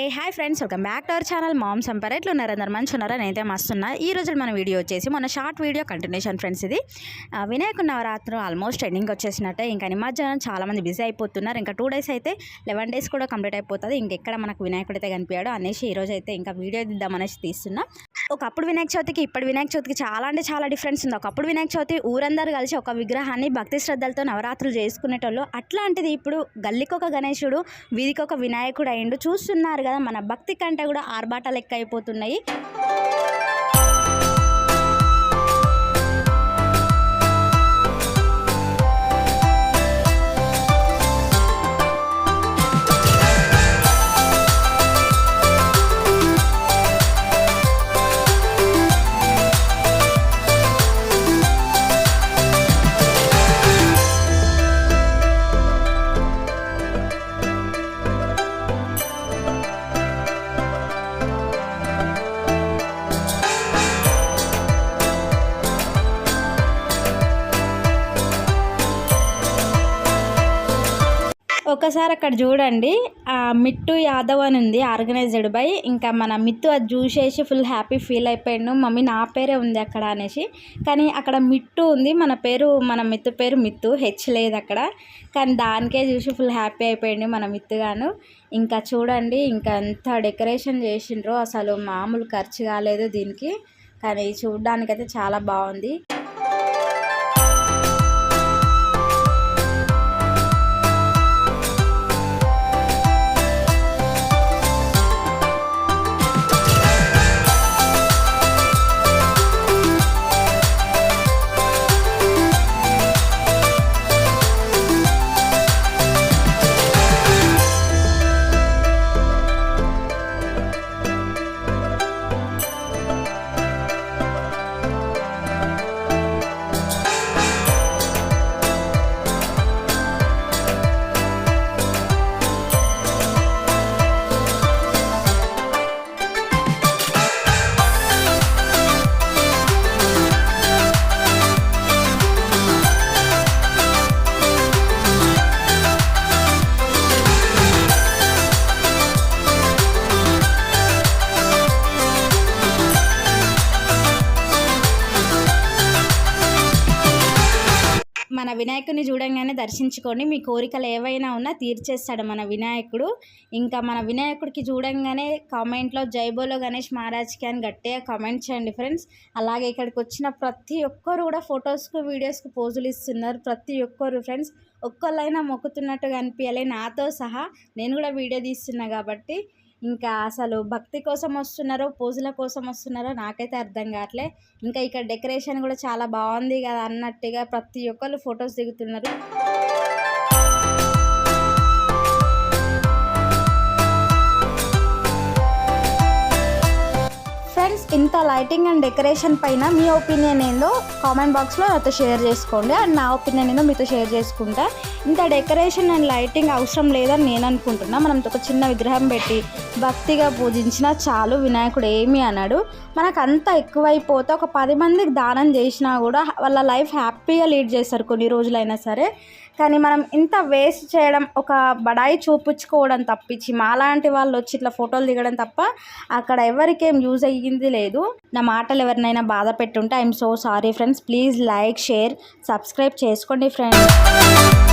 A hi friends welcome back to our channel. Ma'am సంపర్. ఎట్లు ఉన్నారు అందరు మంచి ఉన్నారా నేనైతే మస్తున్నా. ఈ రోజు మన వీడియో వచ్చేసి మన షార్ట్ వీడియో కంటిన్యూషన్ ఫ్రెండ్స్ ఇది. ఆ, వినాయక నవరాత్రులు ఆల్మోస్ట్ ఎండింగ్ వచ్చేసినట్టే. ఇంకా నిమజ్జనం చాలామంది బిజీ అయిపోతున్నారు. ఇంకా టూ డేస్ అయితే లెవెన్ డేస్ కూడా కంప్లీట్ అయిపోతుంది. ఇంకెక్కడ మనకు వినాయకుడు అయితే కనిపించాడు అనేసి ఈ రోజు అయితే ఇంకా వీడియో దిద్దామనేసి తీస్తున్నా. ఒకప్పుడు వినాయక చవితికి ఇప్పుడు వినాయక చవితికి చాలా అంటే చాలా డిఫరెన్స్ ఉంది. ఒకప్పుడు వినాయక చవితి ఊరందరూ కలిసి ఒక విగ్రహాన్ని భక్తి శ్రద్ధలతో నవరాత్రులు చేసుకునేటోళ్ళు. అట్లాంటిది ఇప్పుడు గల్లికొక గణేశుడు వీధికొక వినాయకుడు అయిండు చూస్తున్నారు కదా మన భక్తి కంటే కూడా ఆర్భాట లెక్క ఒకసారి అక్కడ చూడండి. ఆ మిట్టు యాదవ్ అని ఉంది ఆర్గనైజ్డ్ బై. ఇంకా మన మిత్తు అది చూసేసి ఫుల్ హ్యాపీ ఫీల్ అయిపోయాడు. మమ్మీ నా పేరే ఉంది అక్కడ అనేసి. కానీ అక్కడ మిట్టు ఉంది మన పేరు మన మిత్తు పేరు మిత్తు హెచ్ లేదు అక్కడ. కానీ దానికే చూసి ఫుల్ హ్యాపీ అయిపోయిండు మన మిత్తుగాను ఇంకా చూడండి ఇంకా ఎంత డెకరేషన్ చేసిండ్రో. అసలు మామూలు ఖర్చు కాలేదు దీనికి. కానీ చూడడానికైతే చాలా బాగుంది. మన వినాయకుడిని చూడంగానే దర్శించుకొని మీ కోరికలు ఏవైనా ఉన్నా తీర్చేస్తాడు మన వినాయకుడు. ఇంకా మన వినాయకుడికి చూడంగానే కామెంట్లో జైబోలో గణేష్ మహారాజ్కి అని గట్టిగా కామెంట్ చేయండి ఫ్రెండ్స్. అలాగే ఇక్కడికి వచ్చిన ప్రతి ఒక్కరు కూడా ఫొటోస్కు వీడియోస్కు పోజులు ఇస్తున్నారు. ప్రతి ఒక్కరు ఫ్రెండ్స్ ఒక్కళ్ళైనా మొక్కుతున్నట్టుగా అనిపించాలి నాతో సహా నేను కూడా వీడియో తీస్తున్నా కాబట్టి ఇంకా అసలు భక్తి కోసం వస్తున్నారో పూజల కోసం వస్తున్నారో నాకైతే అర్థం కావట్లే. ఇంకా ఇక్కడ డెకరేషన్ కూడా చాలా బాగుంది కదా అన్నట్టుగా ప్రతి ఒక్కరు ఫొటోస్ దిగుతున్నారు. లైటింగ్ అండ్ డెకరేషన్ పైన మీ ఒపీనియన్ ఏందో కామెంట్ బాక్స్లో నాతో షేర్ చేసుకోండి. అండ్ నా ఒపీనియన్ ఏందో మీతో షేర్ చేసుకుంటా ఇంత డెకరేషన్ అండ్ లైటింగ్ అవసరం లేదని నేను అనుకుంటున్నా. మనం ఒక చిన్న విగ్రహం పెట్టి భక్తిగా పూజించినా చాలు వినాయకుడు ఏమి అన్నాడు మనకు అంత ఎక్కువైపోతే ఒక పది మందికి దానం చేసినా కూడా వాళ్ళ లైఫ్ హ్యాపీగా లీడ్ చేస్తారు కొన్ని రోజులైనా సరే. కానీ మనం ఇంత వేస్ట్ చేయడం ఒక బడాయి చూపించుకోవడం తప్పించి మాలాంటి వాళ్ళు వచ్చి ఇట్లా ఫోటోలు దిగడం తప్ప అక్కడ ఎవరికేం యూజ్ అయ్యింది లేదు. నా మాటలు ఎవరినైనా బాధ పెట్టుంటే I'm so sorry friends please like share subscribe చేసుకోండి ఫ్రెండ్స్